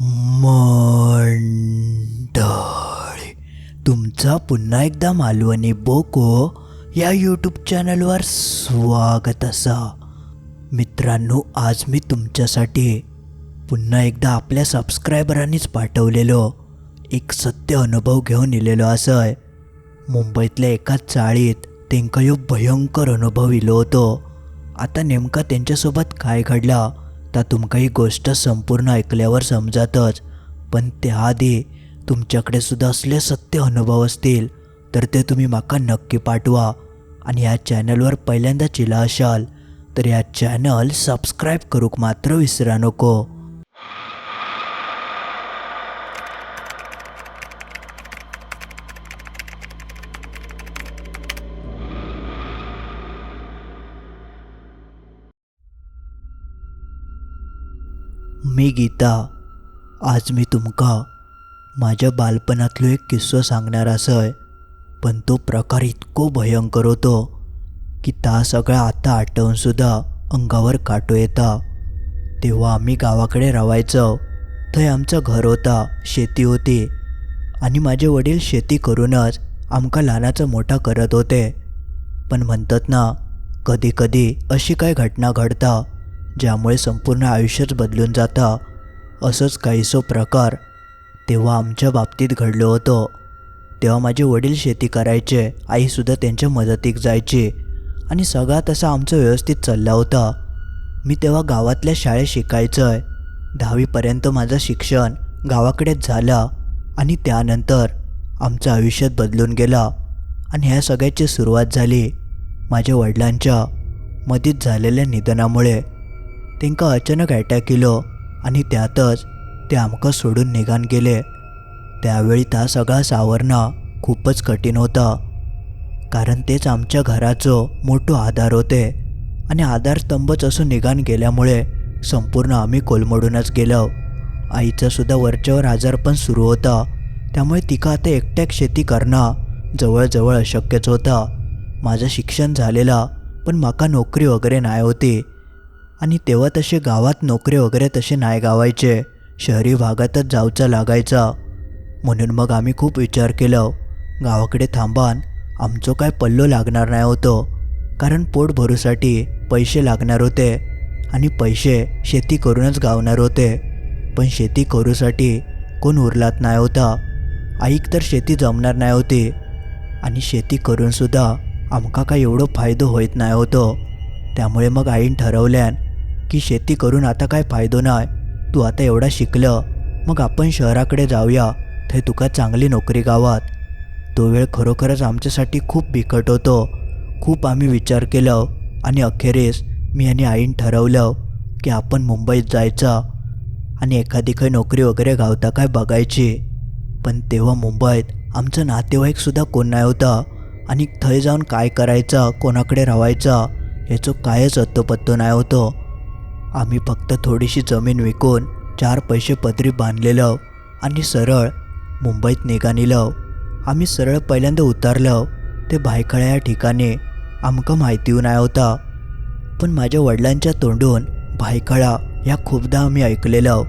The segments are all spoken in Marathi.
मंडळी तुमचा पुन्हा एकदा मालवणी बोको या यूट्यूब चॅनलवर स्वागत असा. मित्रांनो आज मी तुमच्यासाठी पुन्हा एकदा आपल्या सबस्क्रायबरांनीच पाठवलेलो एक सत्य अनुभव घेऊन इलेलो असय मुंबईतल्या एका चाळीत त्यांका यो भयंकर अनुभव इलो होतो. आता नेमका त्यांच्यासोबत काय घडला? आता तुमका ही गोष्ट संपूर्ण ऐकल्यावर समजातच. पण त्याआधी तुमच्याकडे सुद्धा असले सत्य अनुभव असतील तर ते तुम्ही माका नक्की पाठवा. आणि या चॅनलवर पहिल्यांदा चिला असाल तर या चॅनल सबस्क्राईब करूक मात्र विसरा नको. मी गीता आज मी तुमका माझ्या बालपणातलो एक किस्सो सांगणार असय पण तो प्रकार इतको भयंकर होतो की ता सगळा आता आठवून सुद्धा अंगावर काटो येता. तेव्हा आम्ही गावाकडे रावायचो थंय आमचं घर होता शेती होती आणि माझे वडील शेती करूनच आमका लहानाचं मोठा करत होते. पण म्हणतात ना कधी कधी अशी काय घटना घडता ज्यामुळे संपूर्ण आयुष्यच बदलून जाता. असंच काहीसो प्रकार तेव्हा आमच्या बाबतीत घडलं होतं. तेव्हा माझे वडील शेती करायचे आईसुद्धा त्यांच्या मदतीक जायची आणि सगळा तसा आमचं व्यवस्थित चालला होता. मी तेव्हा गावातल्या शाळेत शिकायचं आहे दहावीपर्यंत माझं शिक्षण गावाकडेच झालं आणि त्यानंतर आमचं आयुष्यात बदलून गेला आणि ह्या सगळ्याची सुरुवात झाली माझ्या वडिलांच्या मधीत झालेल्या निधनामुळे. तेंका अचानक अटॅक केलो आणि त्यातच ते आमकां सोडून निघान गेले. त्यावेळी ता सगळा सावरणं खूपच कठीण होता. कारण तेच आमच्या घराचो मोठो आधार होते आणि आधारस्तंभच असून निघान गेल्यामुळे संपूर्ण आम्ही कोलमडूनच गेलो. आईचंसुद्धा वरच्यावर वरच्यावर आजारपण सुरू होता. त्यामुळे तिका आता एकट्याक शेती करणं जवळजवळ अशक्यच होता. माझं शिक्षण झालेलं पण माका नोकरी वगैरे नाही होती. आणि तेव्हा तसे गावात नोकरी वगैरे तसे नाही गावायचे. शहरी भागातच जाऊचा लागायचा. म्हणून मग आम्ही खूप विचार केलं. गावाकडे थांबान आमचो काय पल्लो लागणार नाही होतो. कारण पोट भरूसाठी पैसे लागणार होते. आणि पैसे शेती करूनच गावणार होते. पण शेती करूसाठी कोण उरलात नाही होता. आईक तर शेती जमणार नाही होती. आणि शेती करूनसुद्धा आमका काय एवढं फायदो होत नाही होतो. त्यामुळे मग आईन ठरवल्यान की शेती करून आता काय फायदो नाही तू आता एवढा शिकलं मग आपण शहराकडे जाऊया. थंय तुका चांगली नोकरी गावात. तो वेळ खरोखरच आमच्यासाठी खूप बिकट होतो. खूप आम्ही विचार केलं आणि अखेरीस मी आणि आईन ठरवलं की आपण मुंबईत जायचं आणि एखादी काही नोकरी वगैरे गावता काय बघायची. पण तेव्हा मुंबईत आमचं नातेवाईकसुद्धा कोण नाही होता आणि थंय जाऊन काय करायचं कोणाकडे राहायचं याचं कायच अत्तोपत्तो नाही होतं. आम्ही फक्त थोडीशी जमीन विकून चार पैसे पदरी बांधलेलं आणि सरळ मुंबईत निघालेलं आम्ही सरळ पहिल्यांदा उतरलं. ते भायखळ्या या ठिकाणी आमका माहिती नाही होता. पण माझ्या वडिलांच्या तोंडून भायखळा या खूपदा आम्ही ऐकलेलं.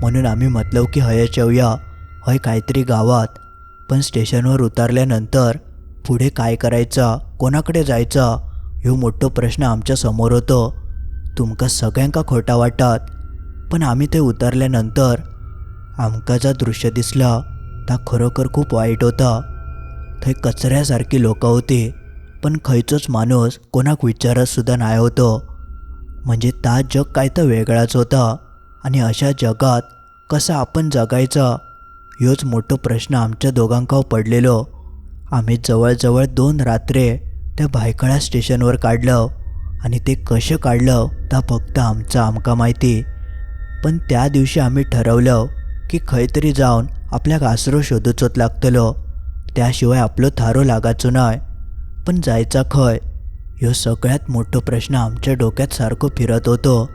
म्हणून आम्ही म्हटलं की हयच येऊया. हय काहीतरी गावात. पण स्टेशनवर उतरल्यानंतर पुढे काय करायचा? कोणाकडे जायचा? ह्यो मोठो प्रश्न आमच्यासमोर होतो. तुमका सगळ्यांका खोटा वाटत. पण आम्ही ते उतरल्यानंतर आमका जा दृश्य दिसला ता खरोखर खूप वाईट होता. थंय कचऱ्यासारखी लोकं होती पण खंयचोच माणूस कोणाक विचारतसुद्धा नाही होतो. म्हणजे ता जग काय तर वेगळाच होता आणि अशा जगात कसं आपण जगायचा? ह्योच मोठो प्रश्न आमच्या दोघांका पडलेलो. आम्ही जवळजवळ दोन रात्रे त्या भायखळा स्टेशनवर काढलं. आणि ते कसं काढलं ता फक्त आमचा आमका माहिती. पण त्या दिवशी आम्ही ठरवलं की खंयतरी जाऊन आपल्याक आसरो शोधूचोच लागतलो. त्याशिवाय आपलो थारो लागाचो नाय. पण जायचा खंय? ह्यो सगळ्यात मोठो प्रश्न आमच्या डोक्यात सारखो फिरत होतो.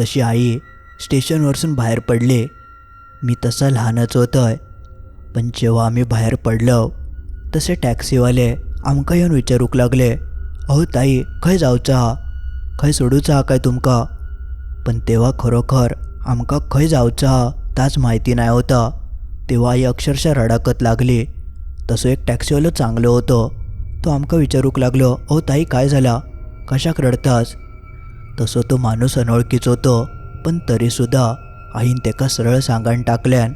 तशी आई स्टेशनवरसून बाहेर पडली. मी तसा लहानच होतोय. पण जेव्हा आम्ही बाहेर पडलो तसे टॅक्सीवाले आमकां येवन विचारूंक लागले. अहो ताई खंय जावचा हा खंय सोडूचा हा काय तुमकां? पण तेव्हा खरोखर आमकां खंय जावचा हा स्वतःच माहिती नाही होता. तेव्हा आई अक्षरशः रडाकत लागली. तसो एक टॅक्सीवालो चांगलो होतो. तो आमकां विचारूक लागलो अहो ताई काय झाला? कशाक रडतास? तसो तो माणूस अनोळखीच होतो पण तरीसुद्धा आईन तेका सरळ सांगान टाकल्यान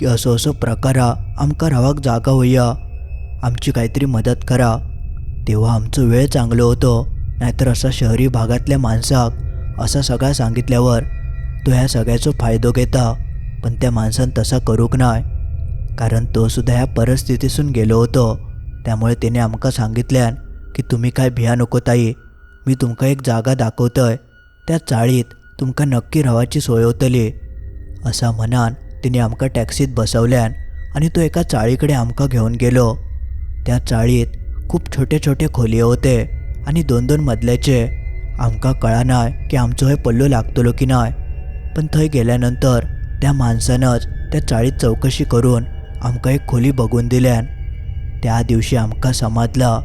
की असो असो प्रकार आमकां आमका रावाक जागा होया आमची काहीतरी मदत करा. तेव्हा आमचं वेळ चांगलं होतं नाहीतर असा शहरी भागातल्या माणसाक असा सगळा सांगितल्यावर तो ह्या सगळ्याचो फायदो घेता पण त्या माणसान तसा करूक नाय. कारण तो सुद्धा ह्या परिस्थितीसून गेलो होतो. त्यामुळे त्याने आमका सांगितल्यान की तुम्ही काय भिया नको ताई मी तुमका एक जागा दाखवतोय. त्या चाळीत तुमका नक्की रावाची सोय होतली. असा म्हणान तिने आमका टॅक्सीत बसवल्यान आणि तो एका चाळीकडे आमका घेऊन गेलो. त्या चाळीत खूप छोटे छोटे खोली होते आणि दोन दोन मजल्याचे. आमका कळना की आमचो हे पल्लो लागतलो की नाय. पण थंय गेल्यानंतर त्या माणसानंच त्या चाळीत चौकशी करून आमका एक खोली बघून दिल्यान. त्या दिवशी आमका समजला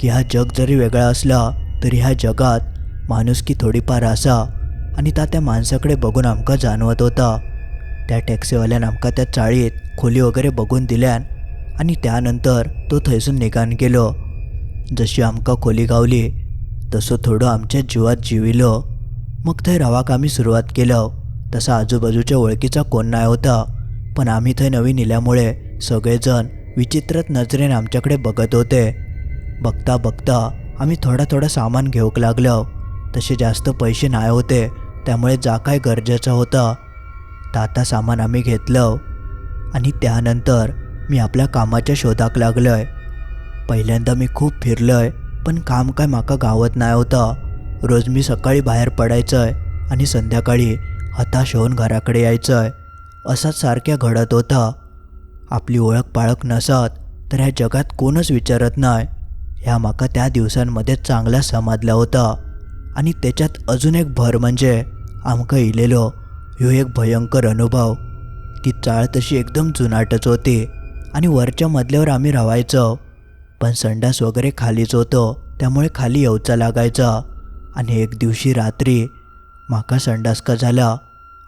की हा जग जरी वेगळा असला तरी ह्या जगात माणुसकी थोडीफार असा आणि ता त्या माणसाकडे बघून आमका जाणवत होता. त्या टॅक्सीवाल्यान आमका त्या चाळीत खोली वगैरे बघून दिल्यान आणि त्यानंतर तो थंयसून निघान गेलो. जशी आमकां खोली गावली तसं थोडं आमच्या जीवात जिविलो. मग थंय रावाक आम्ही सुरुवात केलं. तसा आजूबाजूच्या ओळखीचा कोण नाही होता. पण आम्ही थंय नवीन इल्यामुळे सगळेजण विचित्रत नजरेने आमच्याकडे बघत होते. बघता बघता आम्ही थोडा थोडा सामान घेऊक लागलो. तसे जास्त पैसे नाही होते त्यामुळे जा काय गरजेचं होतं. ताता सामान आम्ही घेतलं. आणि त्यानंतर मी आपल्या कामाच्या शोधाक लागलोय. पहिल्यांदा मी खूप फिरलोय पण काम काय माका गावत नाही होतं. रोज मी सकाळी बाहेर पडायचंय आणि संध्याकाळी हताश होऊन घराकडे यायचंय. असंच सारख्या घडत होतं. आपली ओळख पाळख नसत तर ह्या जगात कोणच विचारत नाही ह्या माका त्या दिवसांमध्ये चांगला समाजला होता. आणि त्याच्यात अजून एक भर म्हणजे आमका इलेलो ह्यो एक भयंकर अनुभव. ती चाळ तशी एकदम जुनाटच होती आणि वरच्या मधल्यावर आम्ही राहायचो. पण संडास वगैरे खालीच होतो त्यामुळे खाली येऊचा लागायचा. आणि एक दिवशी रात्री माका संडास का झाला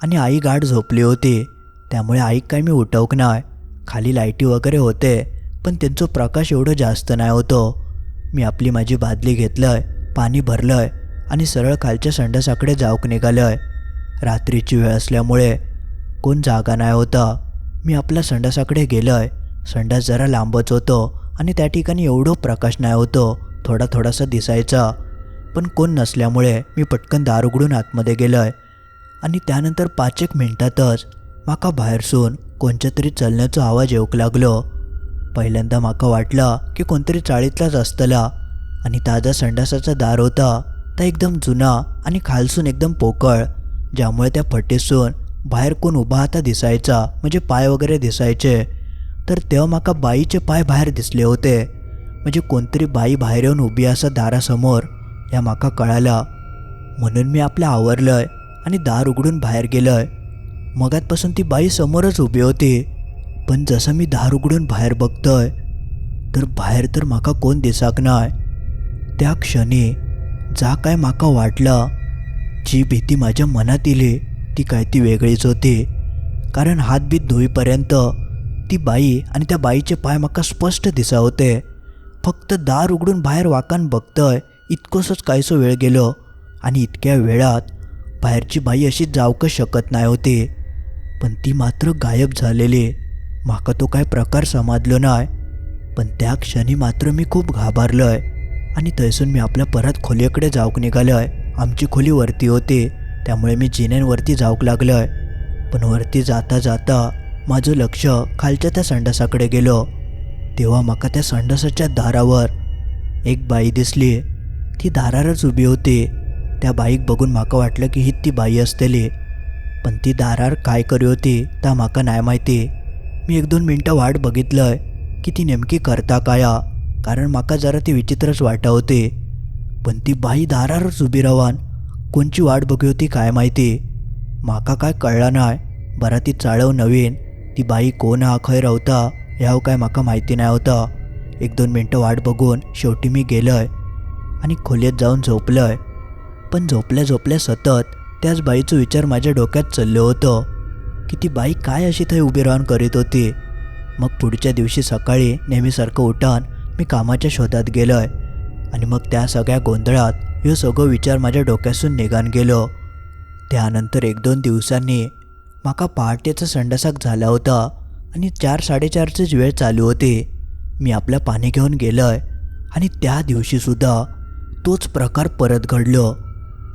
आणि आई गाठ झोपली होती. त्यामुळे आई काय मी उठवक नाही खाली लाईटी वगैरे होते पण त्यांचं प्रकाश एवढं जास्त नाही होतो. मी आपली माझी बादली घेतलंय पाणी भरलंय आणि सरळ खालच्या संडासाकडे जाऊक निघालंय. रात्रीची वेळ असल्यामुळे कोण जागा नाही होता. मी आपल्या संडासाकडे गेलोय. संडास जरा लांबच होतो आणि त्या ठिकाणी एवढं प्रकाश नाही होतो. थोडा थोडासा दिसायचा. पण कोण नसल्यामुळे मी पटकन दार उघडून आतमध्ये गेलोय. आणि त्यानंतर पाच एक मिनटातच माका बाहेरसून कोणच्या तरी चलण्याचा आवाज येऊक लागलो. पहिल्यांदा माका वाटला की कोणतरी चाळीतलाच असतला. आणि ताजा संडासाचा दार होता. त्या एकदम जुना आणि खालसून एकदम पोकळ ज्यामुळे त्या फटीसून बाहेर कोण उभा आता दिसायचा म्हणजे पाय वगैरे दिसायचे. तर तेव्हा माका बाईचे पाय बाहेर दिसले होते. म्हणजे कोणतरी बाई बाहेर येऊन उभी असा दारासमोर या माका कळाला. म्हणून मी आपलं आवरलंय आणि दार उघडून बाहेर गेलंय. मगातपासून ती बाई समोरच उभी होती. पण जसं मी दार उघडून बाहेर बघतोय तर बाहेर तर माका कोण दिसाक नाय. त्या क्षणी जा काय माका वाटला जी भीती माझ्या मनात इली ती काय ती वेगळीच होती. कारण हातबीत धुईपर्यंत ती बाई आणि त्या बाईचे पाय माका स्पष्ट दिसा होते. फक्त दार उघडून बाहेर वाकान बघतोय इतकंसंच काहीसो वेळ गेलो आणि इतक्या वेळात बाहेरची बाई अशी जावकं शकत नाही होती. पण ती मात्र गायब झालेली. माका तो काय प्रकार समाजलो नाही. पण त्या क्षणी मात्र मी खूप घाबरलोय आणि थंयसून मी आपल्या परत खोलीकडे जाऊक निघालोय. आमची खोली वरती होती त्यामुळे मी जिन्यांवरती जाऊक लागलोय. पण वरती जाता जाता माझं लक्ष खालच्या त्या संडासाकडे गेलो. तेव्हा माका त्या संडासाच्या दारावर एक बाई दिसली. ती दारारच उभी होती. त्या बाईक बघून माका वाटलं की ही ती बाई असतेली. पण ती दारार काय करी होती ता माका नाही माहिती. मी एक दोन मिनटं वाट बघितलंय की ती नेमकी करता काया कारण माका जरा ती विचित्रच वाटा होती. पण ती बाई दारारच उभी रावान कोणची वाट बघी होती काय माहिती? माका काय कळला नाही. बरा ती चाळव नवीन. ती बाई कोण हा खंय रावता ह्याव काय माका माहिती नाही होता. एक दोन मिनटं वाट बघून शेवटी मी गेलोय आणि खोलीत जाऊन झोपलंय. पण झोपल्या झोपल्या सतत त्याच बाईचा विचार माझ्या डोक्यात चाललो होतो की ती बाई काय अशी थंय उभी राहून करीत होती. मग पुढच्या दिवशी सकाळी नेहमीसारखं उठान मी कामाच्या शोधात गेलोय आणि मग त्या सगळ्या गोंधळात ह्यो सगळो विचार माझ्या डोक्यासून निघान गेलो. त्यानंतर एक दोन दिवसांनी माका पहाटेचा संडासाक झाला होता आणि चार साडेचारचीच वेळ चालू होती. मी आपलं पाणी घेऊन गेलोय आणि त्या दिवशीसुद्धा तोच प्रकार परत घडलो.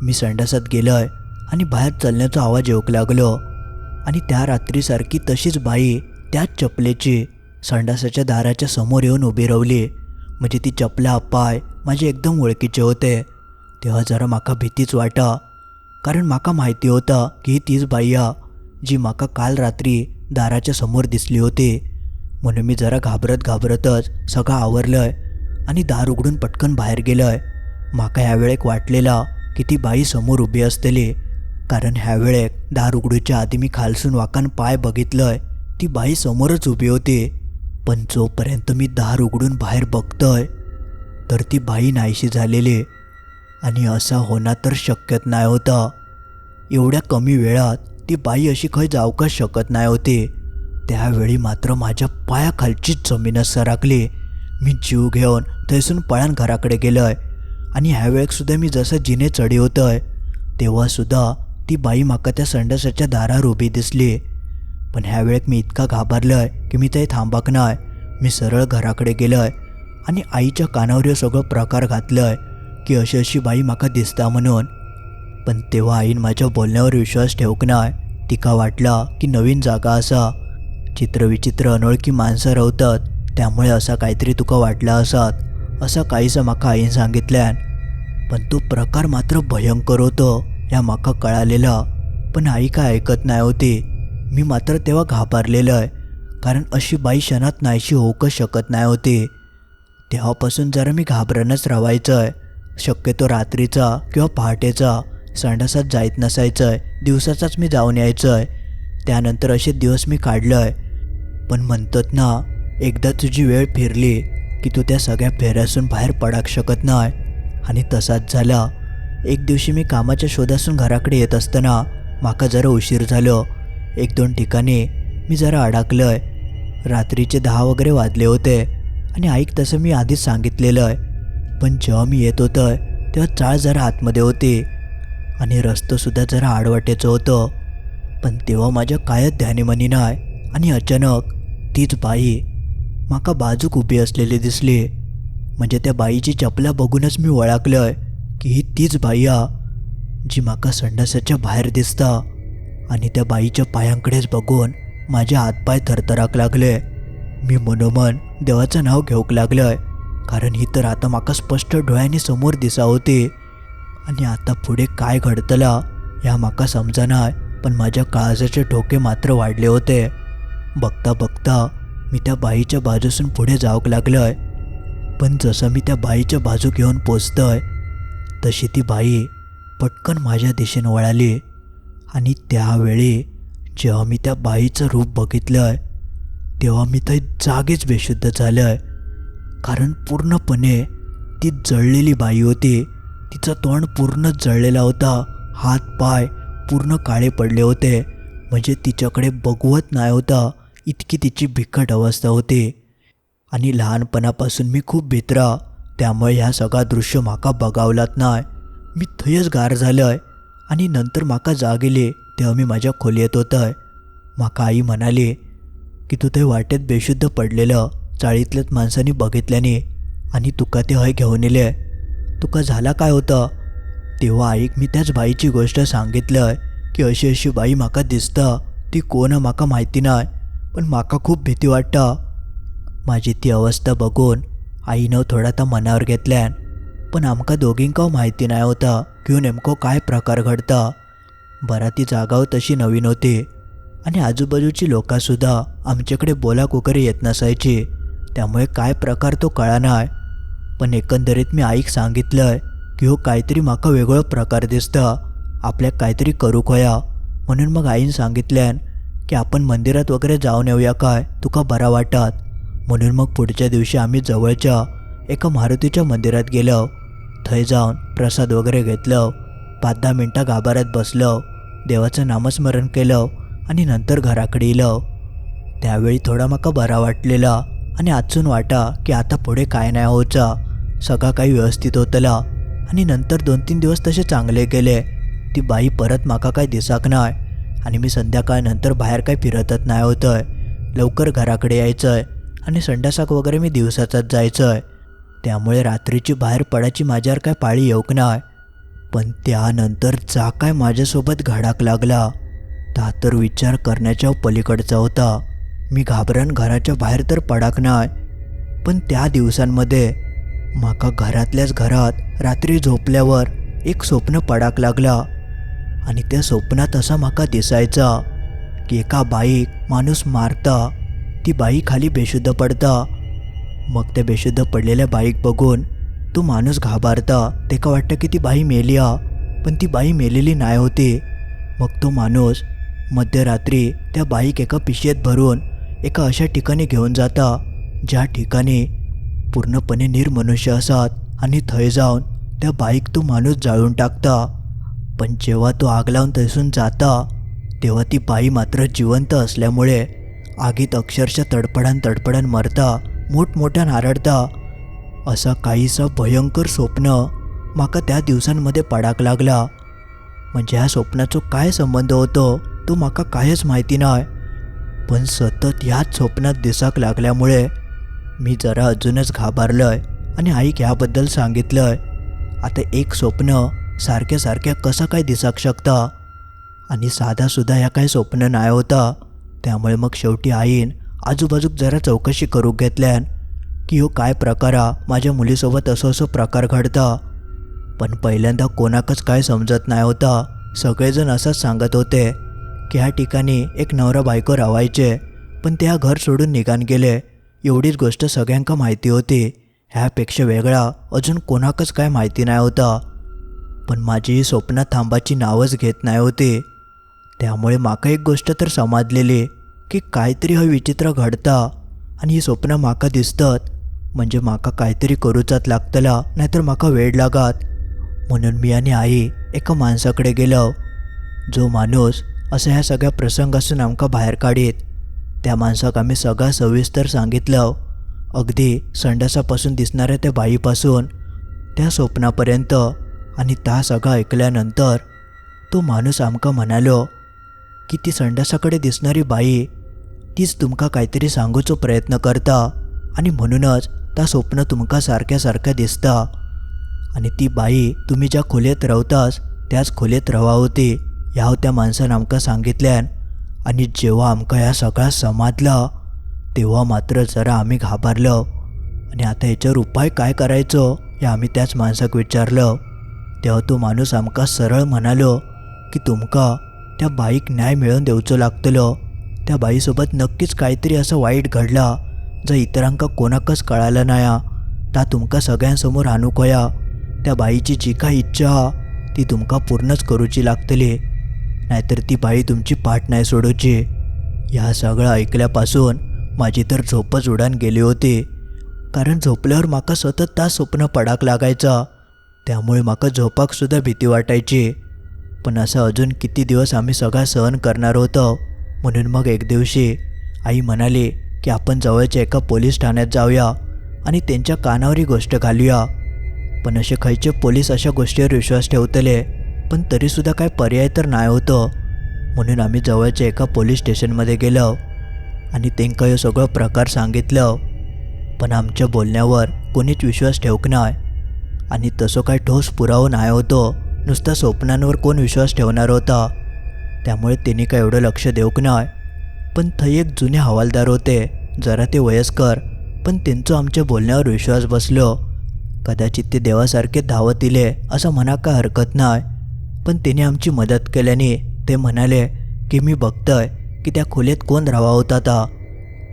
मी संडासात गेलोय आणि बाहेर चालण्याचा आवाज येऊक लागलो. आणि त्या रात्रीसारखी तशीच बाई त्याच चपलेची संडासाच्या दाराच्या समोर येऊन उभी रावली म्हणजे ती चपला पाय माझे एकदम ओळखीचे होते. तेव्हा जरा माका भीतीच वाटा. कारण माका माहिती होता की तीच बाई जी माका काल रात्री दाराच्या समोर दिसली होती. म्हणून मी जरा घाबरत घाबरतच सगळं आवरलंय आणि दार उघडून पटकन बाहेर गेलंय. माका ह्या वेळेक वाटलेला की ती बाई समोर उभी असतली. कारण ह्यावेळेक दार उघडूच्या आधी मी खालसून वाकान पाय बघितलंय. ती बाई समोरच उभी होती. पण जोपर्यंत मी दार उघडून बाहेर बघतोय तर ती बाई नाहीशी झालेली. आणि असा होणार तर शक्यच नाही होता. एवढ्या कमी वेळात ती बाई अशी खंय जावकाच शकत नाही होती. त्यावेळी मात्र माझ्या पायाखालचीच जमीनच सरकली मी जीव घेऊन थंयसून पळान घराकडे गेलोय. आणि ह्या वेळेक सुद्धा मी जसं जिने चढी होतोय तेव्हासुद्धा ती बाई माका त्या संडासाच्या दारावर उभी दिसली. पण ह्या वेळेक मी इतका घाबरलोय की मी ते थांबाक नाय. मी सरळ घराकडे गेलोय आणि आईच्या कानावर सगळं सगळो प्रकार घातलोय की अशी अशी बाई माका दिसता म्हणून पण तेव्हा आईन माझ्या बोलण्यावर विश्वास ठेवक नाय. तिका वाटला की नवीन जागा असा. चित्रविचित्र अनोळखी माणसं रावतात त्यामुळे असा काहीतरी तुका वाटला असात असा काहीसा माका आईन सांगितल्यान. पण तो प्रकार मात्र भयंकर होतो या माका कळालेला. पण आई काय ऐकत नाही होती. मी मात्र तेव्हा घाबरलेलं आहे कारण अशी बाई क्षणात नाहीशी होऊकच शकत नाही होती. तेव्हापासून जरा मी घाबरणच राहायचं आहे शक्यतो रात्रीचा किंवा पहाटेचा. संडासात जायत नसायचं आहे दिवसाचाच मी जाऊन यायचं आहे त्यानंतर असे दिवस मी काढलं आहे पण म्हणतात ना एकदा तुझी वेळ फिरली की तू त्या सगळ्या फेऱ्यासून बाहेर पडाक शकत नाही. आणि तसाच झाला. एक दिवशी मी कामाच्या शोधासून घराकडे येत असताना माका जरा उशीर झालो. एक दोन ठिकाणी मी जरा अडकलं आहे रात्रीचे दहा वगैरे वाजले होते आणि ऐक तसं मी आधीच सांगितलेलं आहे पण जेव्हा मी येत होतं तेव्हा चाळ जरा आतमध्ये होती. आणि रस्तंसुद्धा जरा आडवाटेचं होतं. पण तेव्हा माझ्या कायच ध्यानीमनी नाही आणि अचानक तीच बाई माका बाजूक उभी असलेली दिसली. म्हणजे त्या बाईची चपला बघूनच मी ओळखलंय की ही तीच बाई हा जी माका संडासाच्या बाहेर दिसता आणि त्या बाईच्या पायांकडेच बघून माझे हातपाय थरथराक लागले. मी मनोमन देवाचं नाव घेऊक लागलंय कारण ही तर आता माका स्पष्ट डोळ्यांनी समोर दिसा होती आणि आता पुढे काय घडतला ह्या माका समजना पण माझ्या काळजाचे ठोके मात्र वाढले होते. बघता बघता मी त्या बाईच्या बाजूसून पुढे जाऊक लागलोय. पण जसं मी त्या बाईच्या बाजू घेऊन पोचतोय तशी ती बाई पटकन माझ्या दिशेनं वळाली. आणि त्यावेळी जेव्हा मी त्या बाईचं रूप बघितलंय तेव्हा मी तर जागीच बेशुद्ध झालोय. कारण पूर्णपणे ती जळलेली बाई होती. तिचं तोंड पूर्णच जळलेला होता. हात पाय पूर्ण काळे पडले होते. म्हणजे तिच्याकडे बघवत नाही होता. इतकी तिची बिकट अवस्था होती. आणि लहानपणापासून मी खूप भित्रा त्यामुळे ह्या सगळा दृश्य माका बघावलात नाही मी थंयच गार झालंय. आणि नंतर माका जाग येले तेव्हा मी माझ्या खोलीत होतंय. माका आई म्हणाली की तू ते वाटेत बेशुद्ध पडलेलं चाळीतल्याच माणसांनी बघितल्याने आणि तुका ते हय घेऊन येले तुका झाला काय होतं? तेव्हा ऐक मी त्याच बाईची गोष्ट सांगितलं की अशी अशी बाई माका दिसता ती कोण म्हाका माका माहिती नाही पण माका खूप भीती वाटता. माझी ती अवस्था बघून आईनं थोडा तर मनावर घेतल्यान पण आमका दोघींका माहिती नाही होता की हो नेमको काय प्रकार घडता. बरा ती जागाव तशी नवीन होती आणि आजूबाजूची लोकांसुद्धा आमच्याकडे बोलाक वगैरे येत नसायची. त्यामुळे काय प्रकार तो कळा नाही पण एकंदरीत मी आईक सांगितलंय की हो काहीतरी माका वेगळं प्रकार दिसता. आपल्याक काहीतरी करूक होया. म्हणून मग आईन सांगितल्यान की आपण मंदिरात वगैरे जाऊन येऊया काय? तुका बरा वाटत. म्हणून मग पुढच्या दिवशी आम्ही जवळच्या एका मारुतीच्या मंदिरात गेलो. थंय जाऊन प्रसाद वगैरे घेतलं. पाच दहा मिनटं गाभाऱ्यात बसलो. देवाचं नामस्मरण केलं आणि नंतर घराकडे येलो त्यावेळी थोडा म्हाका बरा वाटलेला आणि आजून वाटा की आता पुढे काय नाही होचा सगळा काही व्यवस्थित होतला आणि नंतर दोन तीन दिवस तसे चांगले गेले. ती बाई परत माका काय दिसाक नाही आणि मी संध्याकाळनंतर बाहेर काय फिरतच नाही होतंय. लवकर घराकडे यायचंय आणि संडासाक वगैरे मी दिवसाचाच जायचंय. त्यामुळे रात्रीची बाहेर पडायची माझ्यावर काय पाळी येऊक नाही पण त्यानंतर जा काय माझ्यासोबत घडाक लागला. ता तर विचार करण्याच्या पलीकडचा होता. मी घाबरण घराच्या बाहेर तर पडाक नाही पण त्या दिवसांमध्ये माका घरातल्याच घरात रात्री झोपल्यावर एक स्वप्न पडाक लागला. आणि त्या स्वप्नात असा माका दिसायचा की एका बाईक माणूस मारता ती बाई खाली बेशुद्ध पडता. मग त्या बेशुद्ध पडलेल्या बाईक बघून तो माणूस घाबरता. तेका वाटतं की ती बाई मेली आ पण ती बाई मेलेली नाही होती. मग तो माणूस मध्यरात्री त्या बाईक एका पिशेत भरून एका अशा ठिकाणी घेऊन जाता ज्या ठिकाणी पूर्णपणे निर्मनुष्य असत आणि थंय जाऊन त्या बाईक तो माणूस जाळून टाकता. पण जेव्हा तो आग लावून थंयसून जाता तेव्हा ती बाई मात्र जिवंत असल्यामुळे आगीत अक्षरशः तडपडान तडपडान मरता मोठमोठ्यान आरडता असा काहीसा भयंकर स्वप्न माका त्या दिवसांमध्ये पडाक लागला. म्हणजे ह्या स्वप्नाचो काय संबंध होतो तो माका कायच माहिती नाही पण सतत ह्याच स्वप्नात दिसाक लागल्यामुळे मी जरा अजूनच घाबरलोय आणि आईक ह्याबद्दल सांगितलं आहे आता एक स्वप्न सारख्या सारख्या कसं काय दिसाक शकता? आणि साधासुद्धा ह्या काही स्वप्न नाही होता? त्यामुळे मग शेवटी आईन आजूबाजूक जरा चौकशी करू घेतल्यान की हो काय प्रकार माझ्या मुलीसोबत असं असं प्रकार घडता. पण पहिल्यांदा कोणाकच काय समजत नाही होता. सगळेजण असंच सांगत होते की ह्या ठिकाणी एक नवरा बायको रावायचे पण ते घर सोडून निघान गेले. एवढीच गोष्ट सगळ्यांका माहिती होती. ह्यापेक्षा वेगळा अजून कोणाकच काय माहिती नाही होता. पण माझी ही स्वप्न थांबाची नावच घेत नाही होती. त्यामुळे माका एक गोष्ट तर समजलेली की काहीतरी हे विचित्र घडता आणि ही स्वप्न माका दिसतात. म्हणजे माका काहीतरी करूचाच लागतला नाहीतर माका वेळ लागत. म्हणून मी आणि आई एका माणसाकडे गेलो. जो माणूस असं ह्या सगळ्या प्रसंगासून आमका बाहेर काढीत. त्या माणसाक आम्ही सगळा सविस्तर सांगितलं अगदी संडासापासून दिसणाऱ्या त्या बाईपासून त्या स्वप्नापर्यंत आणि त्या सगळं ऐकल्यानंतर तो माणूस आमका म्हणालो की ती संडासाकडे दिसणारी बाई तीच तुमका काहीतरी सांगूचो प्रयत्न करता आणि म्हणूनच त्या स्वप्न तुमका सारख्या सारख्या दिसता. आणि ती बाई तुम्ही ज्या खोलीत रवतास त्याच खोलीत रवा होती ह्या त्या माणसानं आमका सांगितल्यान आणि जेव्हा आमका ह्या सगळा समाजला तेव्हा मात्र जरा आम्ही घाबरलो. आणि आता याच्यावर उपाय काय करायचो हे आम्ही त्याच माणसाक विचारलं. तेव्हा तो माणूस आमका सरळ म्हणालो की तुमका त्या बाईक न्याय मिळवून देवचो लागतलो. त्या बाईसोबत नक्कीच काहीतरी असं वाईट घडला जर इतरांका कोणाकच कळालं नाही ता तुमका सगळ्यांसमोर आणूक त्या बाईची जी काही इच्छा ती तुमका पूर्णच करूची लागतली. नाहीतर ती बाई तुमची पाठ नाही सोडूची. ह्या सगळं ऐकल्यापासून माझी तर झोपच उडान गेली होती. कारण झोपल्यावर माका सतत ता स्वप्न पडाक लागायचा. त्यामुळे माका झोपाकसुद्धा भीती वाटायची. पण असं अजून किती दिवस आम्ही सगळा सहन करणार होतो? म्हणून मग एक दिवशी आई म्हणाली की आपण जवळच्या एका पोलीस ठाण्यात जाऊया आणि त्यांच्या कानावर ही गोष्ट घालूया. पण असे खयचे पोलीस अशा गोष्टीवर विश्वास ठेवतले. पण तरीसुद्धा काय पर्याय तर नाही होतं. म्हणून आम्ही जवळच्या एका पोलीस स्टेशनमध्ये गेलो आणि त्यांका हे सगळं प्रकार सांगितलं. पण आमच्या बोलण्यावर कोणीच विश्वास ठेवक नाही आणि तसं काय ठोस पुरावा नाही होतो. नुसता स्वप्नांवर कोण विश्वास ठेवणार होता? त्यामुळे त्यांनी काय एवढं लक्ष देऊक नाही. पण थंय एक जुने हवालदार होते जरा ते वयस्कर पण त्यांचं आमच्या बोलण्यावर विश्वास बसलो. कदाचित ते देवासारखे धावत इले असं म्हणा काय हरकत नाही. पण तिने आमची मदत केल्याने ते म्हणाले की मी बघतोय की त्या खोलीत कोण राहा होता ता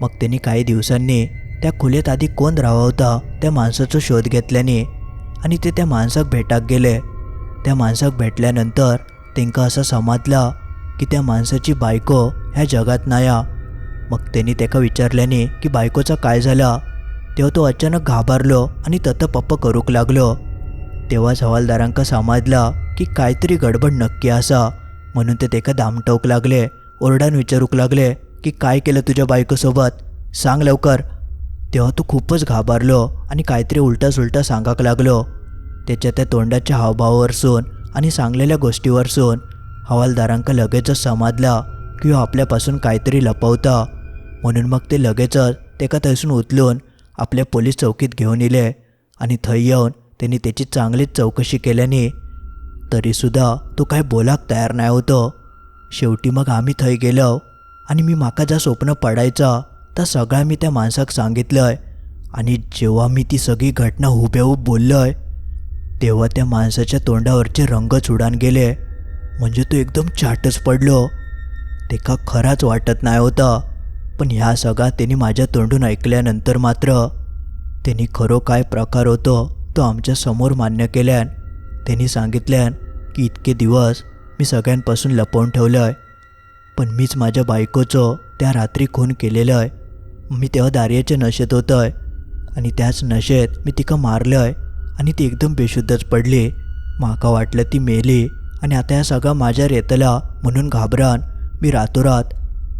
मग त्यांनी काही दिवसांनी त्या खोलीत आधी कोण राहा होता त्या माणसाचा शोध घेतल्याने आणि ते त्या माणसाक भेटाक गेले. त्या माणसाक भेटल्यानंतर त्यांका असं समजला की त्या माणसाची बायको ह्या जगात नाया. मग त्यांनी त्याका विचारल्याने की बायकोचा काय झाला? तेव्हा तो अचानक घाबरलो आणि तत पप्प करूक लागलो. तेव्हाच हवालदारांका समजला की काहीतरी गडबड नक्की असा. म्हणून ते तेका दामटवक लागले. ओरडान विचारूक लागले की काय केलं तुझ्या बायकोसोबत? सांग लवकर. तेव्हा तो खूपच घाबरलो आणि काहीतरी उलटा सुलटा सांगाक लागलो. त्याच्या त्या तोंडाच्या हावभावावरसून आणि सांगलेल्या गोष्टीवरसून हवालदारांका लगेचच समजला की हो आपल्यापासून काहीतरी लपवता. म्हणून मग ते लगेचच तेका थंयसून उचलून आपल्या पोलीस चौकीत घेऊन येले आणि थंय येऊन त्यांनी त्याची चांगलीच चौकशी केल्याने तरीसुद्धा तो काय बोलाक तयार नाही होतो. शेवटी मग आम्ही थंय गेलो आणि मी माका जा स्वप्न पडायचा त्या सगळा मी त्या माणसाक सांगितलंय. आणि जेव्हा मी ती सगळी घटना हुबेहूब बोललोय तेव्हा त्या माणसाच्या तोंडावरचे रंगच उडान गेले. म्हणजे तो एकदम चाटच पडलो. ते का खराच वाटत नाही होता. पण ह्या सगळा त्यांनी माझ्या तोंडून ऐकल्यानंतर मात्र त्यांनी खरो काय प्रकार होतो तो आमच्यासमोर मान्य केल्यान त्यांनी सांगितल्यान की इतके दिवस मी सगळ्यांपासून लपवून ठेवलं आहे पण मीच माझ्या बायकोचं त्या रात्री खून केलेलं आहे मी तेव्हा दार्याच्या नशेत होतं आहे आणि त्याच नशेत मी तिका मारलं आहे आणि ती एकदम बेशुद्धच पडली. माका वाटलं ती मेली. आणि आता या सगळा माझ्यावर येतला म्हणून घाबरान मी रातोरात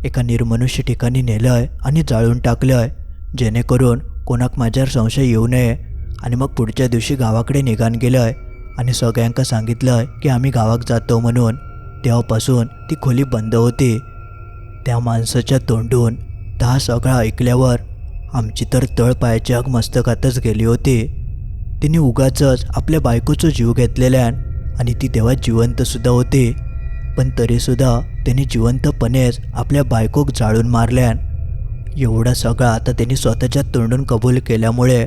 एका निर्मनुष्य ठिकाणी नेलं आहे आणि जाळून टाकलं आहे जेणेकरून कोणाक माझ्यावर संशय येऊ नये. आणि मग पुढच्या दिवशी गावाकडे निघान गेलं आहे आणि सगळ्यांका सांगितलं आहे की आम्ही गावाक जातो म्हणून. तेव्हापासून ती खोली बंद होती. त्या माणसाच्या तोंडून दहा सगळा ऐकल्यावर आमची तर तळपायाची आग मस्तकातच गेली होती. तिने उगाचच आपल्या बायकोचं जीव घेतलेल्यान आणि ती तेव्हा जिवंतसुद्धा होती. पण तरीसुद्धा त्यांनी जिवंतपणेच आपल्या बायकोक जाळून मारल्यान एवढा सगळा आता त्यांनी स्वतःच्या तोंडून कबूल केल्यामुळे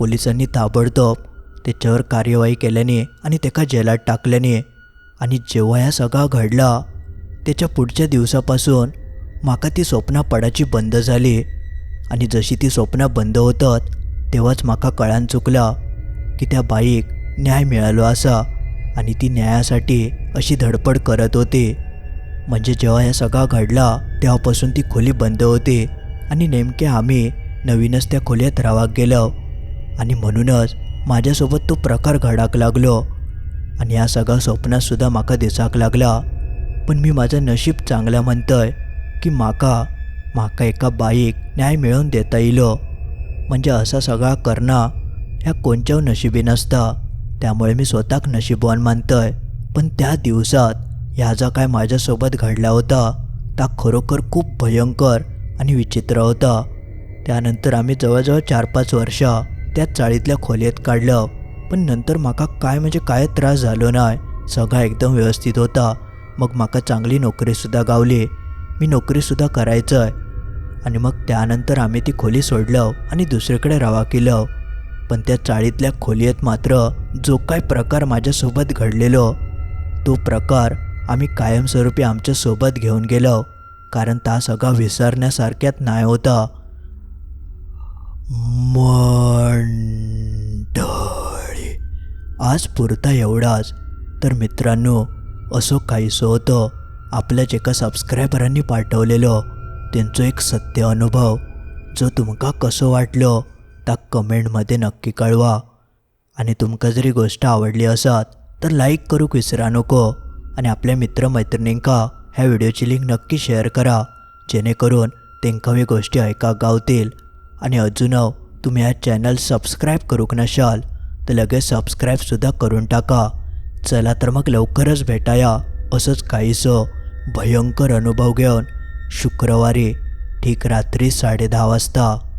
पोलिसांनी ताबडतोब त्याच्यावर कार्यवाही केल्याने आणि त्याका जेलात टाकल्याने आणि जेव्हा ह्या सगळा घडला त्याच्या पुढच्या दिवसापासून माका ती स्वप्ना पडाची बंद झाली. आणि जशी ती स्वप्ना बंद होतात तेव्हाच माका कळान चुकला की त्या बाईक न्याय मिळालो असा आणि ती न्यायासाठी अशी धडपड करत होती. म्हणजे जेव्हा ह्या सगळा घडला तेव्हापासून ती खोली बंद होती आणि नेमके आम्ही नवीनच त्या खोलीत रावाक गेलो. आणि म्हणूनच माझ्यासोबत तो प्रकार घडाक लागलो. आणि या सगळा स्वप्नातसुद्धा माका दिसाक लागला. पण मी माझं नशीब चांगला म्हणतंय की माका माका एका बाईक न्याय मिळवून देता येईलो. म्हणजे असा सगळा करणं ह्या कोणच्याव नशिबी नसता. त्यामुळे मी स्वतःक नशीबवान मानतंय. पण त्या दिवसात ह्या जा काय माझ्यासोबत घडला होता ता खरोखर खूप भयंकर आणि विचित्र होता. त्यानंतर आम्ही जवळजवळ चार पाच वर्ष त्या चाळीतल्या खोलीत काढलं. पण नंतर माका काय म्हणजे काय त्रास झालो नाही सगळा एकदम व्यवस्थित होता. मग माका चांगली नोकरीसुद्धा गावली. मी नोकरीसुद्धा करायचं आहे आणि मग त्यानंतर आम्ही ती खोली सोडलं आणि दुसरीकडे रवा केलं. पण त्या चाळीतल्या खोलीत मात्र जो काय प्रकार माझ्यासोबत घडलेलो तो प्रकार आम्ही कायमस्वरूपी आमच्यासोबत घेऊन गेलो. कारण ता सगळा विसरण्यासारख्यात नाही होता. मग आज पुरता एवढाच. तर मित्रांनो असं काहीसं होतं आपल्याच एका सबस्क्रायबरांनी पाठवलेलं. त्यांचं एक सत्य अनुभव जो तुमका कसं वाटलं त्या कमेंटमध्ये नक्की कळवा. आणि तुमका जरी गोष्ट आवडली असत तर लाईक करूक विसरा नको. आणि आपल्या मित्रमैत्रिणींका ह्या व्हिडिओची लिंक नक्की शेअर करा जेणेकरून तेंका ही गोष्टी ऐका गावतील. आणि अजून तुम्ही हा चॅनल सबस्क्राईब करूक नशाल तर लगेच सबस्क्राईबसुद्धा करून टाका. चला तर मग लवकरच भेटाया. असंच काहीसं भयंकर अनुभव घेऊन शुक्रवारी ठीक रात्री साडे दहा वाजता.